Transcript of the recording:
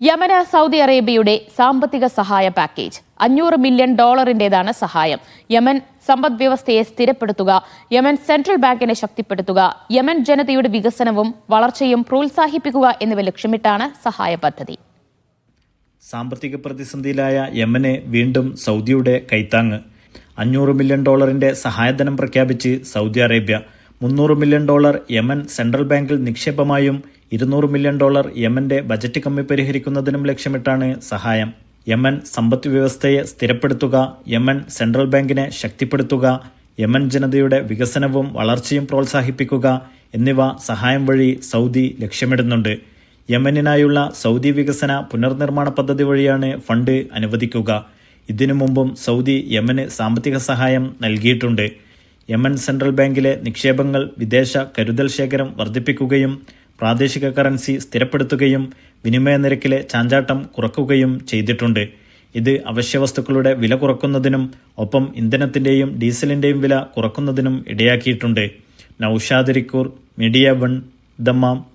യമന് Saudi അറേബ്യയുടെ സാമ്പത്തിക സഹായ പാക്കേജ്. അഞ്ഞൂറ് മില്യൺ ഡോളറിന്റേതാണ് സഹായം. യമൻ സമ്പദ് വ്യവസ്ഥയെ സ്ഥിരപ്പെടുത്തുക യമൻ സെൻട്രൽ ബാങ്കിനെ ശക്തിപ്പെടുത്തുക യമൻ ജനതയുടെ വികസനവും വളർച്ചയും പ്രോത്സാഹിപ്പിക്കുക എന്നിവ ലക്ഷ്യമിട്ടാണ് സഹായ പദ്ധതി. സാമ്പത്തിക പ്രതിസന്ധിയിലായ യമനെ വീണ്ടും സൗദിയുടെ കൈത്താങ്ങ്. അഞ്ഞൂറ് മില്യൺ ഡോളറിന്റെ സഹായധനം പ്രഖ്യാപിച്ച് സൗദി അറേബ്യ മുന്നൂറ് മില്യൺ ഡോളർ യമൻ സെൻട്രൽ ബാങ്കിൽ നിക്ഷേപമായും ഇരുന്നൂറ് മില്യൺ ഡോളർ യമന്റെ ബജറ്റ് കമ്മി പരിഹരിക്കുന്നതിനും ലക്ഷ്യമിട്ടാണ് സഹായം. യമൻ സമ്പദ് വ്യവസ്ഥയെ സ്ഥിരപ്പെടുത്തുക യമൻ സെൻട്രൽ ബാങ്കിനെ ശക്തിപ്പെടുത്തുക യമൻ ജനതയുടെ വികസനവും വളർച്ചയും പ്രോത്സാഹിപ്പിക്കുക എന്നിവ സഹായം വഴി സൗദി ലക്ഷ്യമിടുന്നുണ്ട്. യമനിനായുള്ള സൗദി വികസന പുനർനിർമ്മാണ പദ്ധതി വഴിയാണ് ഫണ്ട് അനുവദിക്കുക. ഇതിനു മുമ്പും സൗദി യമന് സാമ്പത്തിക സഹായം നൽകിയിട്ടുണ്ട്. യമൻ സെൻട്രൽ ബാങ്കിലെ നിക്ഷേപങ്ങൾ വിദേശ കരുതൽ ശേഖരം വർദ്ധിപ്പിക്കുകയും പ്രാദേശിക കറൻസി സ്ഥിരപ്പെടുത്തുകയും വിനിമയ നിരക്കിലെ ചാഞ്ചാട്ടം കുറക്കുകയും ചെയ്തിട്ടുണ്ട്. ഇത് അവശ്യവസ്തുക്കളുടെ വില കുറക്കുന്നതിനും ഒപ്പം ഇന്ധനത്തിന്റെയും ഡീസലിന്റെയും വില കുറക്കുന്നതിനും ഇടയാക്കിയിട്ടുണ്ട്. നൌഷാദരിക്കൂർ മീഡിയ വൺ ദമ്മാം.